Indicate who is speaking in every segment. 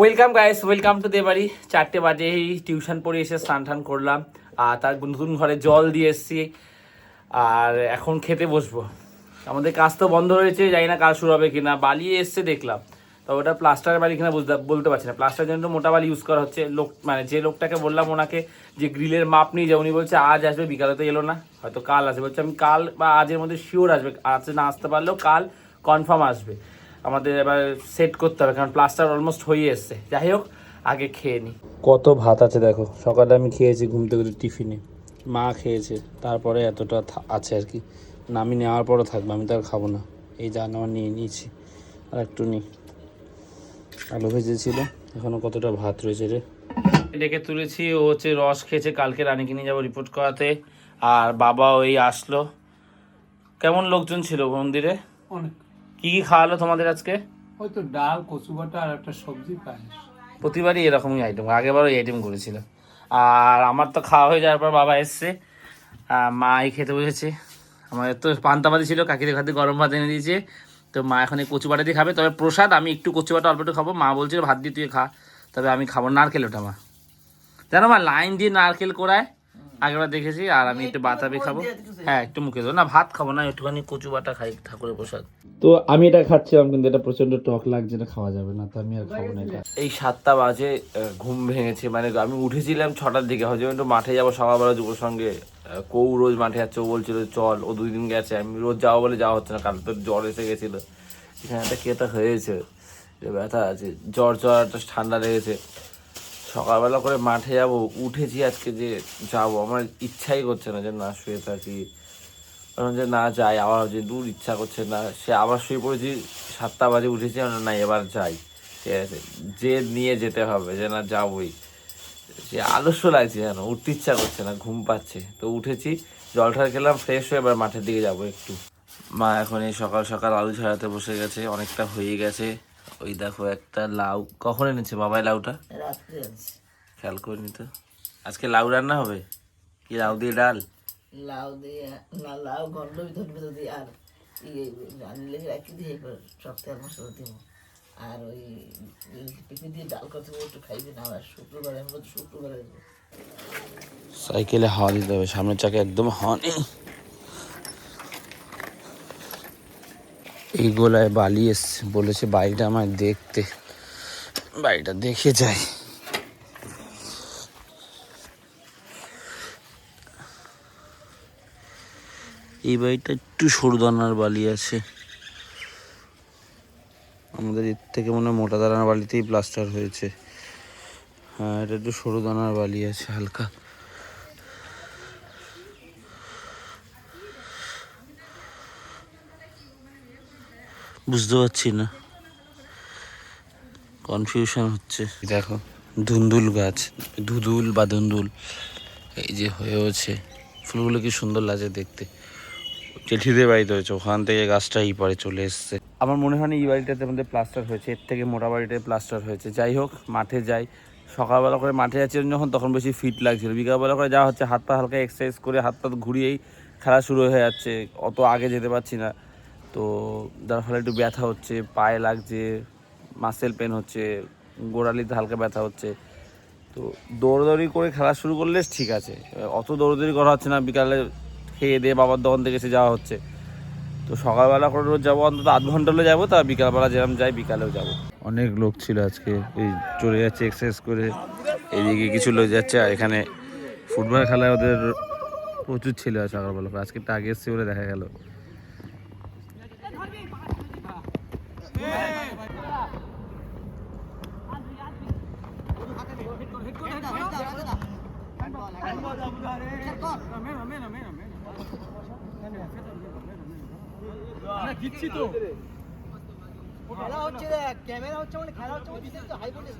Speaker 1: Welcome guys welcome to দেবাড়ি চারটে বাজে, এই টিউশন পড়ে এসে স্নান টান করলাম। আর তার নতুন ঘরে জল দিয়ে এসছি। আর এখন খেতে বসবো। আমাদের কাজ তো বন্ধ হয়েছে জানি না কাজ শুরু হবে কিনা। বালি এসছে দেখলাম। তবে ওটা প্লাস্টারের বালি কিনা বলতে পারছি না। প্লাস্টারের জন্য মোটা বালি ইউজ করা হচ্ছে। লোক মানে যে লোকটাকে বললাম ওনাকে যে গ্রিলের মাপ নিয়ে যাও, উনি বলছে, আজ আসবে বিকালে তো এলো না। হয়তো কাল আসবে। বলছে, আমি কাল বা আজের মধ্যে শিওর আসবে। আজ না আসতে পারলেও কাল কনফার্ম আসবে। আমাদের এবার সেট করতে হবে কারণ প্লাস্টার অলমোস্ট হয়ে এসছে। যাই হোক আগে খেয়ে নিই কত ভাত আছে দেখো। সকালে আমি খেয়েছি ঘুম থেকে টিফিনে। মা খেয়েছে তারপরে এতটা থা- আছে আর কি। না আমি নেওয়ার পরও থাকবে আমি তো আর খাব না। এই যা নেওয়া নিয়ে নিয়েছি আর একটু নিই আলু ভেজেছিল এখনও কতটা ভাত রয়েছে রে? ডেকে তুলেছি ও হচ্ছে রস খেয়েছে কালকে রানীকে নিয়ে যাব রিপোর্ট করাতে। আর বাবা ওই আসলো। কেমন লোকজন ছিল মন্দিরে?
Speaker 2: অনেক।
Speaker 1: কি কি খাওয়ালো তোমাদের আজকে?
Speaker 2: হয়তো ডাল কচু বাটা আর একটা সবজি পায়েস।
Speaker 1: প্রতিবারই এরকমই আইটেম আগেবারও এই আইটেম করেছিল। আর আমার তো খাওয়া হয়ে যাওয়ার পর বাবা এসছে। আহ, মা এই খেতে বসেছে। আমাদের তো পান্তাবাদি ছিল কাকিদের খাতে গরম ভাত এনে দিয়েছে। তো মা এখন এই কচু বাটা দিয়ে খাবে। তবে প্রসাদ আমি একটু কচু বাটা অল্প একটু খাব। মা বলছিল ভাত দিয়ে তুই খা। তবে আমি খাব নারকেল ওটা মা। জানো মা লাইন দিয়ে নারকেল কোড়ায়। আগেবার দেখেছি আর আমি একটু বাতাবি খাব। হ্যাঁ একটু মুখে দেবো। না ভাত খাব না একটুখানি কচু বাটা খাই ঠাকুরের প্রসাদ। তো আমি এটা খাচ্ছিলাম কিন্তু এটা প্রচণ্ড টক লাগছে এটা খাওয়া যাবে না তো আমি আর খাব না এটা। এই সাতটা বাজে ঘুম ভেঙেছে মানে আমি উঠেছিলাম ছটার দিকে হয়তো একটু মাঠে যাব সকালবেলা যুবর সঙ্গে কৌ রোজ মাঠে যাচ্ছে ও বলছিল চল ও দুই দিন গেছে আমি রোজ যাওয়া বলে যাওয়া হচ্ছে না কাল তো জ্বর এসে গেছিল। এখানে একটা কেতা হয়েছে যে ব্যথা আছে জ্বর জ্বর একটা ঠান্ডা লেগেছে। সকালবেলা করে মাঠে যাব, উঠেছি আজকে যে যাব। আমার ইচ্ছাই করছে না যে না শুয়ে থাকি। যে না যাই, আবার যে দূর ইচ্ছা করছে না। সে আবার শুয়ে পড়েছি, সাতটা বাজে উঠেছি না, এবার যাই। ঠিক আছে? যে নিয়ে যেতে হবে, যে না যাবই। সে আলস্য লাগছে যেন, উঠতে ইচ্ছা করছে না, ঘুম পাচ্ছে। তো উঠেছি, জল ঠল খেলাম ফ্রেশ হয়ে এবার মাঠের দিকে যাব একটু। মা এখন এই সকাল সকাল আলু ছাড়াতে বসে গেছে, অনেকটা হয়ে গেছে। ওই দেখো একটা লাউ। কখন এনেছে বাবাই লাউটা? খেয়াল করিনি তো আজকে লাউ রান্না হবে? কি লাউ দিয়ে ডাল?
Speaker 3: লাউ দিয়ে না লাউ গন্ধ ভিতর ভিতর দিয়ে আর ইয়ে রাখি দিয়ে এবার সপ্তাহে মশলা দিব। আর ওই পিঠে দিয়ে ডাল করতে একটু খাইবে না আর শুক্রবারে আমি বলছি শুক্রবারে
Speaker 1: সাইকেলে হাওয়া দিতে হবে সামনের চাকে একদম হাওয়া নেই। এই গোলায় বালি এসছে, বলেছে বাড়িটা আমায় দেখতে। বাড়িটা দেখে যাই। এই বাড়িটা একটু সরু দানার বালি আছে। আমাদের এর থেকে মনে হয় মোটা দানার বালিতেই প্লাস্টার হয়েছে। হ্যাঁ এটা একটু সরু দানার বালি আছে, হালকা। বুঝতে পারছি না। কনফিউশন হচ্ছে। দেখো, ধুন্দুল গাছ, ধুদুল বা ধুন্দুল, এই যে হয়েওছে। ফুলগুলো কি সুন্দর লাগে দেখতে। জেঠিদের বাড়িতে হয়েছে, ওখান থেকে গাছটা এই পারে চলে এসছে। আমার মনে হয় না এই বাড়িটাতে আমাদের প্লাস্টার হয়েছে, এর থেকে মোটা বাড়িটায় প্লাস্টার হয়েছে। যাই হোক, মাঠে যাই। সকালবেলা করে মাঠে যাচ্ছি যখন, তখন বেশি ফিট লাগছিল। বিকালবেলা করে যাওয়া হচ্ছে, হাত পা হালকা এক্সারসাইজ করে হাত পা ঘুরিয়েই খেলা শুরু হয়ে যাচ্ছে। অত আগে যেতে পারছি না। তো যার ফলে একটু ব্যথা হচ্ছে, পায়ে লাগছে মাসেল পেন হচ্ছে, গোড়ালিতে হালকা ব্যথা হচ্ছে। তো দৌড়দৌড়ি করে খেলা শুরু করলে ঠিক আছে। অত দৌড়দৌড়ি করা হচ্ছে না, বিকালে খেয়ে দিয়ে বাবার দোকান থেকে এসে যাওয়া হচ্ছে। তো সকালবেলা করে রোজ যাব, অন্তত আধ ঘণ্টা হলে যাব তা বিকালবেলা যেরকম যাই, বিকালেও যাব। অনেক লোক ছিল আজকে ওই চলে যাচ্ছে এক্সারসাইজ করে, এদিকে কিছু লোক যাচ্ছে, আর এখানে ফুটবল খেলায় ওদের প্রচুর ছিল সকালবেলা। আজকে আগে এসছে বলে দিচ্ছি তো।
Speaker 4: খেলা হচ্ছে দেখ ক্যামেরা হচ্ছে মানে খেলা হচ্ছে হাই ভোল্টেজ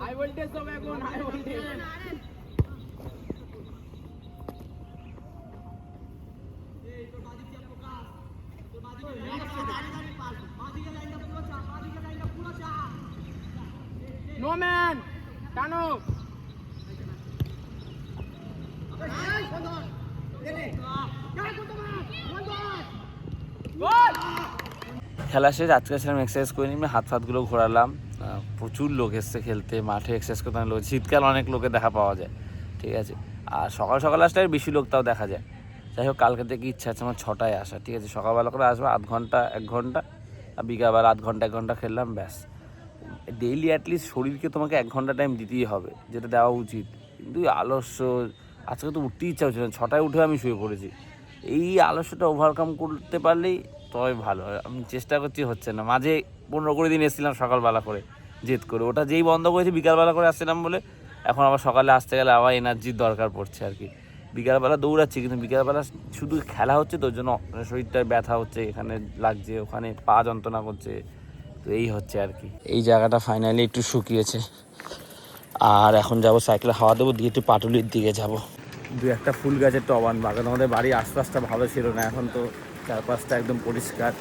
Speaker 4: হাই ভোল্টেজ সব এখন হাই ভোল্টেজ নো ম্যান টানো
Speaker 1: খেলা শেষ, আজকে সেরকম এক্সারসাইজ করে নিয়ে, হাত ফাতগুলো ঘোরালাম। প্রচুর লোক এসছে খেলতে, মাঠে এক্সারসাইজ করতে লোক, শীতকাল অনেক লোকে দেখা পাওয়া যায়, ঠিক আছে? আর সকাল সকাল আসলে বেশি লোক তাও দেখা যায়। যাই হোক, কালকে থেকে ইচ্ছা আছে আমার ছটায় আসা ঠিক আছে? সকালবেলা করে আসব, আধ ঘণ্টা, এক ঘণ্টা, আর বিকালবেলা আধ ঘণ্টা, এক ঘণ্টা খেললাম, ব্যাস। ডেইলি অ্যাটলিস্ট শরীরকে তোমাকে এক ঘণ্টা টাইম দিতেই হবে, যেটা দেওয়া উচিত। কিন্তু আলস্য, আজকে তো উঠতেই ইচ্ছা হচ্ছে না, ছটায় উঠে আমি শুয়ে পড়েছি। এই আলস্যটা ওভারকাম করতে পারলেই তবে ভালো। হয় আমি চেষ্টা করছি হচ্ছে না। মাঝে পনেরো কুড়ি দিন এসেছিলাম সকালবেলা করে জেদ করে। ওটা যেই বন্ধ করেছি বিকালবেলা করে আসছিলাম বলে এখন আবার সকালে আসতে গেলে আবার এনার্জির দরকার পড়ছে আর কি। বিকালবেলা দৌড়াচ্ছি কিন্তু বিকালবেলা শুধু খেলা হচ্ছে তো ওর জন্য শরীরটা ব্যথা হচ্ছে এখানে লাগছে ওখানে পা যন্ত্রণা করছে। তো এই হচ্ছে আর কি। এই জায়গাটা ফাইনালি একটু শুকিয়েছে। আর এখন যাব সাইকেলে হাওয়া দেবো দিয়ে একটু পাটুলির দিকে যাব। দু একটা ফুল গাছের টবান বাগান আমাদের বাড়ির আশপাশটা ভালো ছিল না এখন তো চারপাশটা একদম পরিষ্কার।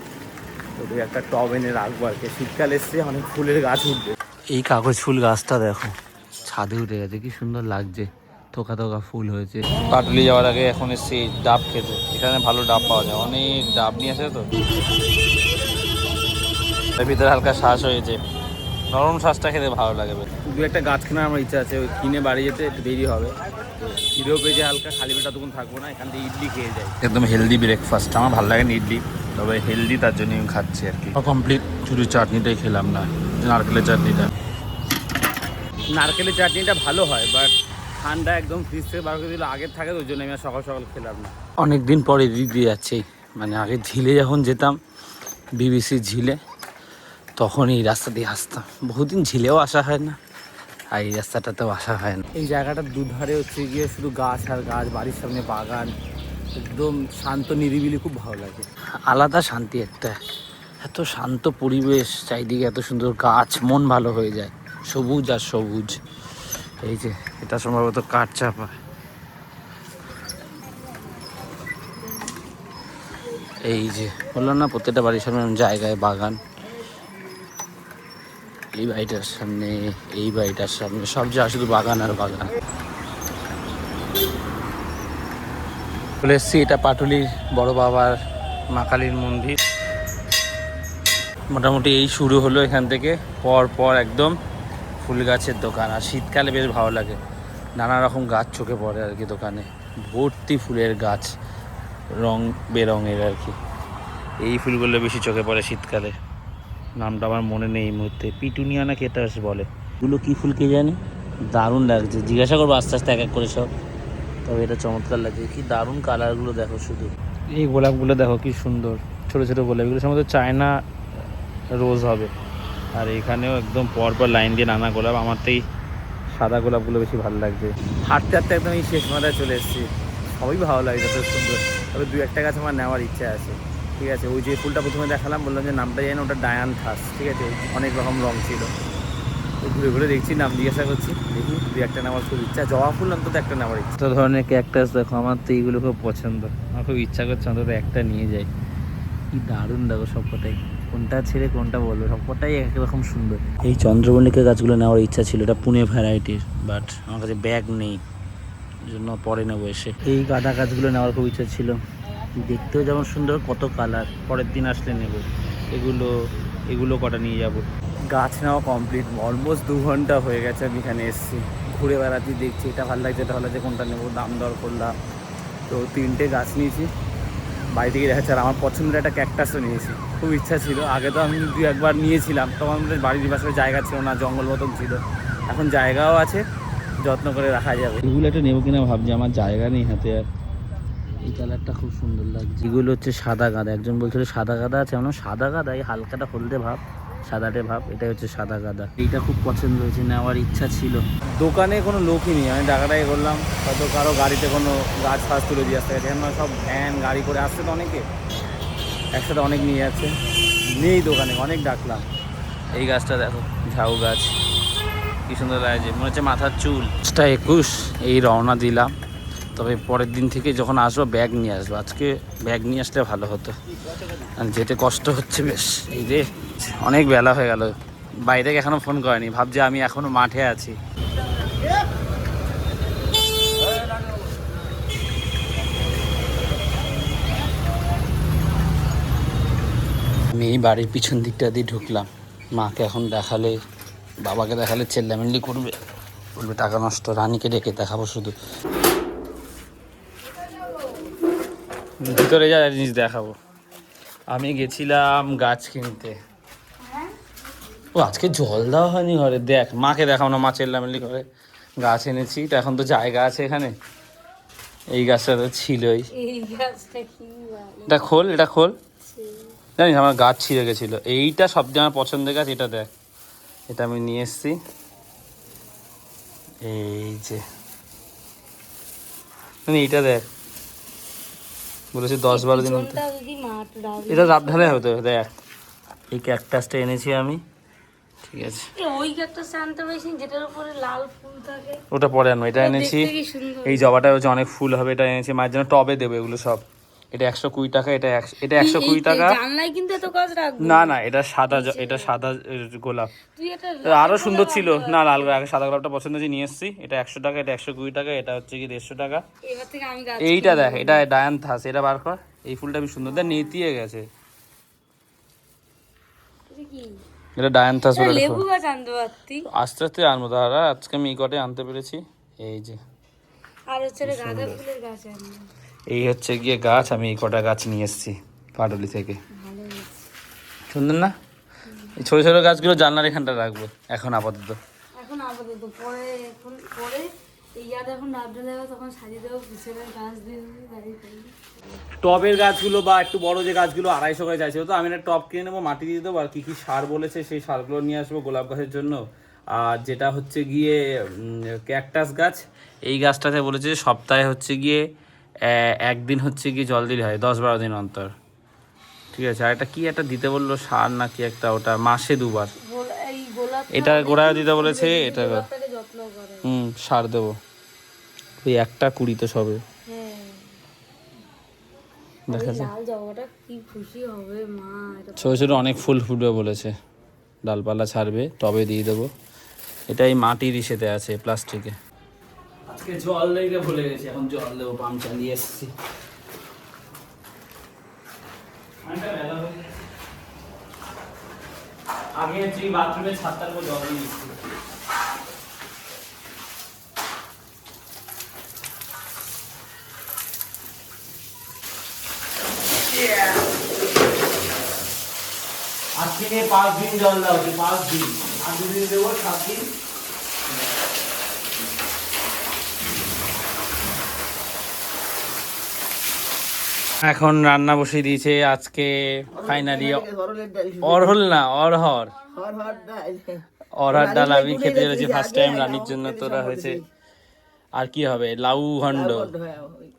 Speaker 1: তো দু একটা টব এনে রাখব আর কি। শীতকাল এসছে অনেক ফুলের গাছ উঠবে। এই কাগজ ফুল গাছটা দেখো ছাদে উঠে গেছে কি সুন্দর লাগছে। থোকা থোকা ফুল হয়েছে। পাটুলি যাওয়ার আগে এখন এসছি ডাব খেতে। এখানে ভালো ডাব পাওয়া যায়। অনেক ডাব নিয়ে আসে তো। ভিতরে হালকা শ্বাস হয়েছে। নরম শ্বাসটা খেতে ভালো লাগে দু একটা গাছ কেনার আমার ইচ্ছা আছে। ওই কিনে বাড়ি যেতে একটু দেরি হবে। খিদেও পেয়েছে হালকা খালি পেটা তখন থাকব না এখান থেকে ইডলি খেয়ে যাই। একদম হেলদি ব্রেকফাস্ট আমার ভালো লাগে না ইডলি তবে হেলদি তার জন্য আমি খাচ্ছি আর কি। কমপ্লিট শুধু চাটনিটাই খেলাম না নারকেলের চাটনিটা। নারকেলের চাটনিটা ভালো হয় বাট ঠান্ডা একদম ফ্রিজ থেকে বার করে দিলে আগের থাকে ওই জন্য আমি সকাল সকাল খেলাম না। অনেক দিন পরে এদিক দিয়ে যাচ্ছি মানে আগে ঝিলে যখন যেতাম বিবিসি ঝিলে তখন এই রাস্তা দিয়ে আসতাম। বহুদিন ঝিলেও আসা হয় না। আর এই রাস্তাটাতেও আসা হয় না। এই জায়গাটার দুধারে হচ্ছে গিয়ে শুধু গাছ আর গাছ বাড়ির সামনে বাগান। একদম শান্ত নিরিবিলি খুব ভালো লাগে। আলাদা শান্তি একটা। এত শান্ত পরিবেশ চারিদিকে এত সুন্দর গাছ মন ভালো হয়ে যায়। সবুজ আর সবুজ। এই যে এটা সম্ভবত কাঠ চাপা। এই যে বললাম না প্রত্যেকটা বাড়ির সামনে জায়গায় বাগান। এই বাড়িটার সামনে, এই বাড়িটার সামনে, সব জায়গা শুধু বাগান আর বাগান। চলে এসছি, এটা পাটুলির বড় বাবার মা কালীর মন্দির। মোটামুটি এই শুরু হলো এখান থেকে, পর পর একদম ফুল গাছের দোকান। আর শীতকালে বেশ ভালো লাগে। নানা রকম গাছ চোখে পড়ে আর কি দোকানে। ভর্তি ফুলের গাছ, রং বেরঙের আর কি। এই ফুলগুলো বেশি চোখে পড়ে শীতকালে। নামটা আমার মনে নেই এই মুহূর্তে। পিটুনিয়া না কেটা বলে। এগুলো কী ফুল কে জানি? দারুণ লাগছে। জিজ্ঞাসা করব আস্তে আস্তে এক এক করে সব। তবে এটা চমৎকার লাগছে। কি দারুণ কালারগুলো দেখো শুধু। এই গোলাপগুলো দেখো কি সুন্দর। ছোটো ছোটো গোলাপ। এগুলো সম্ভবত চায়না রোজ হবে। আর এখানেও একদম পর পর লাইন দিয়ে নানা গোলাপ। আমার তো এই সাদা গোলাপগুলো বেশি ভালো লাগছে। হাঁটতে হাঁটতে একদম এই শেষ মাথায় চলে এসেছি। সবই ভালো লাগে যত সুন্দর। তবে দু একটা গাছ আমার নেওয়ার ইচ্ছা আছে। ঠিক আছে ওই যে ফুলটা প্রথমে দেখালাম বললাম যে নামটা জানি ওটা ডায়ান থাস ঠিক আছে? অনেক রকম রং ছিল। তো ঘুরে ঘুরে দেখছি নাম জিজ্ঞাসা করছি দেখি দু একটা নেওয়ার খুব ইচ্ছা। জবা ফুল অন্তত একটা নেওয়ার ইচ্ছা। তো ধরনের ক্যাকটাস দেখো আমার তো এইগুলো খুব পছন্দ। আমার খুব ইচ্ছা করছে অন্তত একটা নিয়ে যাই। কি দারুণ দেখো সবকটাই। কোনটা ছেড়ে কোনটা বলব সবকটাই একরকম সুন্দর। এই চন্দ্রমল্লিকা গাছগুলো নেওয়ার ইচ্ছা ছিল এটা পুনে ভ্যারাইটির বাট আমার কাছে ব্যাগ নেই। জন্য পরে নেব এসে। এই গাঁদা গাছগুলো নেওয়ার খুব ইচ্ছা ছিল। দেখতেও যেমন সুন্দর, কত কালার পরের দিন আসলে নেব। এগুলো এগুলো কটা নিয়ে যাব? গাছ নেওয়া কমপ্লিট অলমোস্ট দু ঘণ্টা হয়ে গেছে আমি এখানে এসেছি। ঘুরে বেড়াতে দেখছি এটা ভালো লাগছে, এটা ভালো লাগছে, কোনটা নেব, দাম দর করলাম। তো তিনটে গাছ নিয়েছি। বাড়ি থেকে দেখাচ্ছে, আর আমার পছন্দের একটা ক্যাকটাসও নিয়েছি। খুব ইচ্ছা ছিল, আগে তো আমি দু একবার নিয়েছিলাম। তখন আমাদের বাড়ির পাশে জায়গা ছিল না, জঙ্গল মতন ছিল। এখন জায়গাও আছে, যত্ন করে রাখা যাবে। এগুলো একটা নেব কিনা ভাবছি, আমার জায়গা নেই হাতে আর। এই কালারটা খুব সুন্দর লাগছে। এগুলো হচ্ছে সাদা গাঁদা। একজন বলছিল সাদা গাঁদা আছে এমন সাদা গাঁদা এই হালকাটা হলদে ভাব সাদাটে ভাব এটাই হচ্ছে সাদা গাঁদা। এইটা খুব পছন্দ হয়েছে নেওয়ার ইচ্ছা ছিল। দোকানে কোনো লোকই নেই আমি টাকাটাই করলাম হয়তো কারও গাড়িতে কোনো গাছ ফাছ তুলে দিয়ে আসতে গেছে। এখন সব ভ্যান গাড়ি করে আসছে তো অনেকে। একসাথে অনেক নিয়ে যাচ্ছে। নেই দোকানে অনেক ডাকলাম। এই গাছটা দেখো ঝাউ গাছ। কি সুন্দর লাগছে মনে হচ্ছে মাথার চুল। একুশ এই রওনা দিলাম। তবে পরের দিন থেকে যখন আসব ব্যাগ নিয়ে আসব। আজকে ব্যাগ নিয়ে আসলে ভালো হতো। যেতে কষ্ট হচ্ছে বেশ। এই রে অনেক বেলা হয়ে গেল। বাইরে থেকে এখনও ফোন করেনি। ভাবছে আমি এখনও মাঠে আছি। আমি এই বাড়ির পিছন দিকটা দিয়ে ঢুকলাম। মাকে এখন দেখালে, বাবাকে দেখালে চেল্লামেল্লি করবে। বলবে, টাকা নষ্ট, রানীকে ডেকে দেখাবো শুধু। ভিতরে যা জিনিস দেখাবো। আমি গেছিলাম গাছ কিনতে। ও আজকে জল দেওয়া হয়নি ঘরে। দেখ মাকে দেখাও না মা চেল্লামেল্লি করে। গাছ এনেছি তো এখন তো জায়গা আছে এখানে। এই গাছটা তো ছিলই। এটা খোল এটা খোল। জানিস আমার গাছ ছিঁড়ে গেছিল। এইটা সবচেয়ে আমার পছন্দের গাছ এটা দেখ। এটা আমি নিয়ে এসেছি। এই যে। মানে এইটা দেখ। বলেছি দশ বারো দিন
Speaker 5: ডাল
Speaker 1: এটা রাত ঢালে তো দেখ। এই ক্যাকটাসটা এনেছি আমি। ঠিক আছে।
Speaker 5: ওই ক্যাকটাসটা আনতে পারছি যেটার উপরে লাল ফুল থাকে।
Speaker 1: ওটা পরে আনব এটা এনেছি। এই জবাটা হচ্ছে অনেক ফুল হবে এটা এনেছি। মায়ের জন্য টবে দেবো এগুলো সব। এটা একশো কুড়ি টাকা এটা এটা একশো কুড়ি টাকা।
Speaker 5: জানলায় কিন্তু এত গাছ রাখব।
Speaker 1: না না এটা সাদা এটা সাদা গোলাপ। আরও সুন্দর ছিল। না লাল আগে সাদা গোলাপটা পছন্দ হয়েছে নিয়ে এসেছি। এটা একশো টাকা এটা একশো কুড়ি টাকা এটা হচ্ছে কি দেড়শো টাকা।
Speaker 5: আমি
Speaker 1: এইটা দেখ এটা ডায়ান থাস এটা বার কর। এই ফুলটা বেশ সুন্দর দেখ নেতিয়ে গেছে।
Speaker 5: এটা আনতে পারতি।
Speaker 1: আস্তে আস্তে আনব দাদা আজকে আমি এই কটে আনতে পেরেছি। এই যে।
Speaker 5: আর হচ্ছে গাঁদা ফুলের গাছ আনব।
Speaker 1: এই হচ্ছে গিয়ে গাছ আমি এই কটা গাছ নিয়ে এসেছি পাটলি থেকে। সুন্দর না? এই ছোটো ছোটো গাছগুলো জানলার এখানটা রাখব এখন আপাতত।
Speaker 5: এখন পরে এখন পরে।
Speaker 1: টবের গাছগুলো বা একটু বড় যে গাছগুলো আড়াইশো করে চাইছিল তো আমি একটা টব কিনে নেব মাটি দিয়ে দেবো আর কী কী সার বলেছে সেই সারগুলো নিয়ে আসব গোলাপ গাছের জন্য। আর যেটা হচ্ছে গিয়ে ক্যাকটাস গাছ এই গাছটাতে বলেছে সপ্তাহে হচ্ছে গিয়ে একদিন হচ্ছে কি জল দিলে হয় দশ বারো দিন অন্তর। ঠিক আছে আর এটা কি একটা দিতে বলল সার না কি একটা ওটা মাসে দুবার। এটা গোড়ায় দিতে বলেছে এটা হুম সার দেবো। ওই একটা কুড়ি তো সবে।
Speaker 5: হ্যাঁ।
Speaker 1: দেখা
Speaker 5: এটা
Speaker 1: ছোটো ছোটো অনেক ফুল ফুটবে বলেছে। ডালপালা ছাড়বে টবে দিয়ে দেবো। এটা এই মাটির ইসেতে আছে প্লাস্টিকে। আজকে জল লেগে ভুলে গেছি, এখন জল দেবো, পাম্প চালিয়ে এসেছি। আগে হচ্ছে বাথরুমের ছাদটার উপর জল দিয়ে দিচ্ছি নিয়ে পাঁচ দিন জল দেওয়া হচ্ছে পাঁচ দিন। আর দুদিন দেবো, সাত দিন। এখন রান্না বসিয়ে দিয়েছে আজকে ফাইনালি অরহল না অরহর। অরহর ডাল আমি খেতে চলেছি ফার্স্ট টাইম রানির জন্য তোরা হয়েছে। আর কি হবে? লাউ হন্ড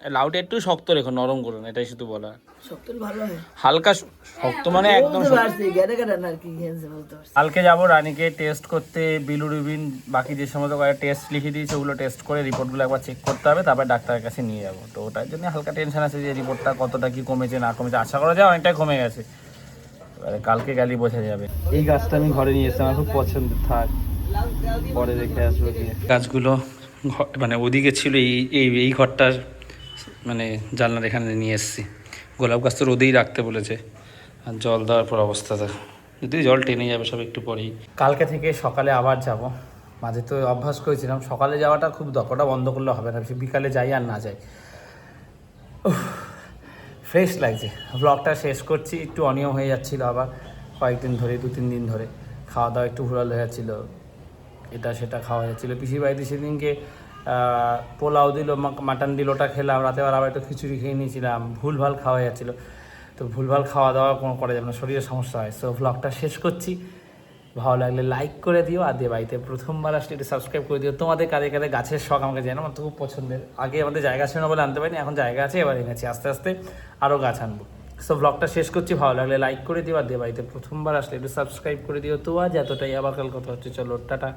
Speaker 1: লাউটা একটু শক্ত রেখো নরম করো না এটাই শুধু বলা
Speaker 3: ভালো হয়।
Speaker 1: হালকা শক্ত মানে একদম শক্ত।
Speaker 3: বলতে পারছি।
Speaker 1: কালকে যাব রানীকে টেস্ট করতে বিলুরিবিন বাকি যে সমস্ত কয়েকটা টেস্ট লিখে দিয়েছে ওগুলো টেস্ট করে রিপোর্টগুলো একবার চেক করতে হবে তারপর ডাক্তারের কাছে নিয়ে যাব। তো ওটার জন্য হালকা টেনশন আছে যে রিপোর্টটা কতটা কি কমেছে না কমেছে আশা করা যায় অনেকটাই কমে গেছে। এবারে কালকে গেলেই বোঝা যাবে। এই গাছটা আমি ঘরে নিয়ে এসেছি আমার খুব পছন্দ থাক। পরে দেখে আসব গাছগুলো মানে ওদিকে ছিল এই এই এই ঘরটার মানে জানলার এখানে নিয়ে এসেছি। গোলাপ গাছ তো রোদেই রাখতে বলেছে। আর জল দেওয়ার পর অবস্থা যদি জল টেনে যাবে সব একটু পরেই। কালকে থেকে সকালে আবার যাব। মাঝে তো অভ্যাস করেছিলাম। সকালে যাওয়াটা খুব দরকারটা বন্ধ করলে হবে না। বিকালে যাই আর না যাই। ফ্রেশ লাগছে। ব্লগটা শেষ করছি। একটু অনিয়ম হয়ে যাচ্ছিল আবার। কয়েকদিন ধরে দু তিন দিন ধরে। খাওয়া দাওয়া একটু ভুলাল হয়ে যাচ্ছিল। এটা সেটা খাওয়া যাচ্ছিল। পিসির বাড়িতে সেদিনকে পোলাও দিল মাটন দিল ওটা খেলাম রাতে আবার একটু খিচুড়ি খেয়ে নিয়েছিলাম ভুলভাল খাওয়া যাচ্ছিল। তো ভুলভাল খাওয়া দাওয়া কোনো করা যাবে না শরীরে সমস্যা হয়। সো ব্লগটা শেষ করছি। ভালো লাগলে লাইক করে দিও আর দিয়ে বাড়িতে প্রথমবার আসলে একটু সাবস্ক্রাইব করে দিও। তোমাদের কাদের কাদের গাছের শখ আমাকে জানো, আমার তো খুব পছন্দের। আগে আমাদের জায়গা ছিল না বলে আনতে পারিনি, এখন জায়গা আছে, এবার এনেছি, আস্তে আস্তে আরও গাছ আনব। সো ব্লগটা শেষ করছি, ভালো লাগলে লাইক করে দিও আর দিয়ে বাড়িতে প্রথমবার আসলে একটু সাবস্ক্রাইব করে দিও। তো আজ এতটাই, আবার কাল কথা হচ্ছে, চলো, টাটা।